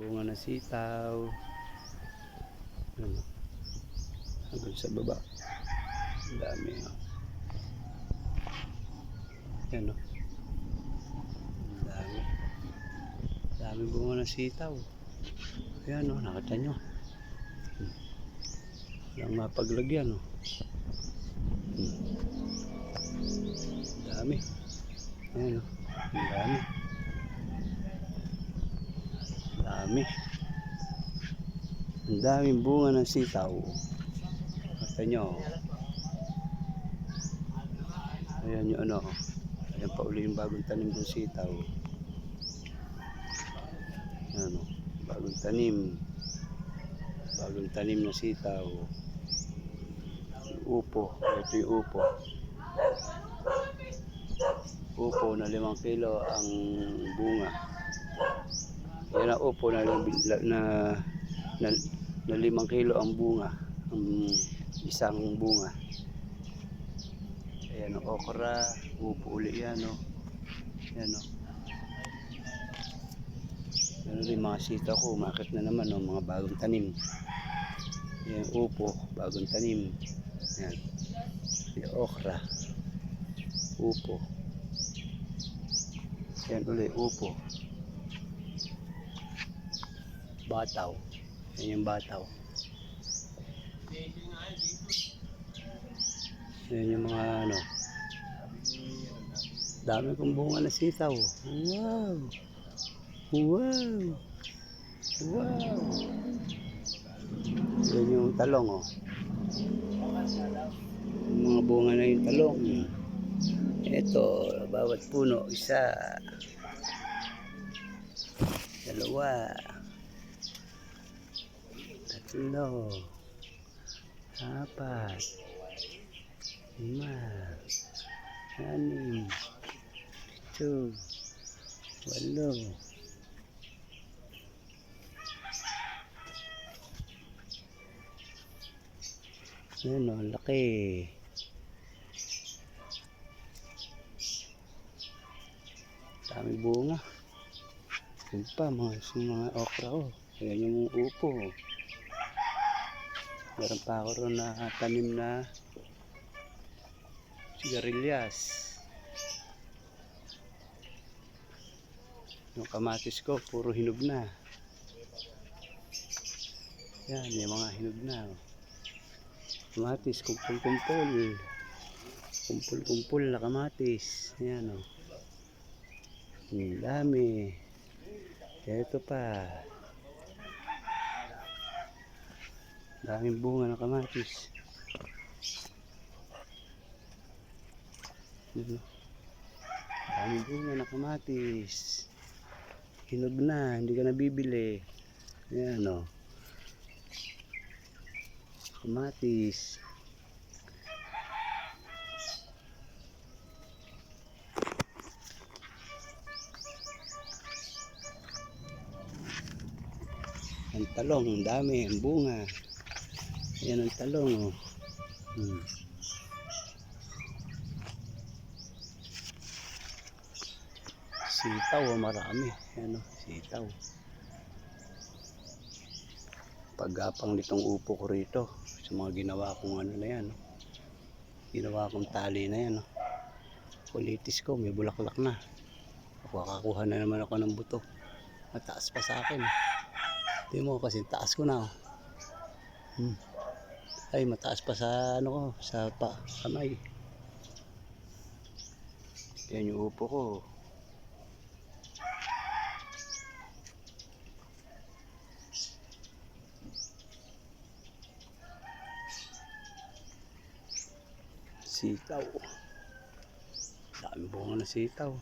bunga ng sitaw. Ano? Hanggang sa baba. Ang dami. Oh. Yan o. Ang dami. Dami bunga ng sitaw. Ayan o, nakita nyo. Walang mapaglagyan o. Ang dami. Ayan o. Ang dami. Dami. Ang daming bunga ng sitaw. Nakita nyo. Ayan yung ano. Ayan pa uli yung bagong tanim ng sitaw. Ayan o. Bagong tanim. Bagong tanim na sitaw. Upo. Ito yung upo. Upo na limang kilo ang bunga. Yan ang upo na, na, na, na limang kilo ang bunga. Ang isang bunga. Ayan o, okra. Upo uli yan o. Ayan o. Ano rin mga sita ko, umakit na naman o, mga bagong tanim. Ayan, upo, bagong tanim. Ayan. Yung okra. Upo. Ayan uli, upo. Bataw. Ayan yung bataw. Ayan yung mga ano. Dami kong bunga na sitaw. Wow! Wow! Wow! Yan yung talong oh. Yung mga bunga na yung talong. Ito, bawat puno, isa. Dalawa. Tatlo. Apat. Lima. Anim. Pito. Walo. Ayan o, laki. Dami bunga. Yun pa, mga, yung mga okra o. Ayan yung upo. Meron pa ako ron na tanim na sigarilyas. Yung kamatis ko, puro hinog na. Yan, may mga hinog na. oh. Kamatis, kumpul-kumpul. Kumpul-kumpul na kamatis. Yan o. Oh. Ang dami. Ito pa. Daming bunga ng kamatis. Oh. Daming bunga ng kamatis. Hinog na, hindi ka nabibili. Yan o. Kamatis. Ang talong, ang dami, ang bunga. Yan ang talong. Oh. Hmm. Sitaw, oh, marami. Yan oh, sitaw. Paggapang nitong upo ko rito sa mga ginawa kong ano na yan. oh. Ginawa kong tali na yan. Oh. Kulitis ko, may bulaklak na. Kakakuha na naman ako ng buto. Mataas pa sa akin. Hindi mo kasi taas ko na. Oh. Hmm. Ay, mataas pa sa ano ko, sa pa, kamay. Yan yung upo ko. Sitaw. Dami bunga na sitaw.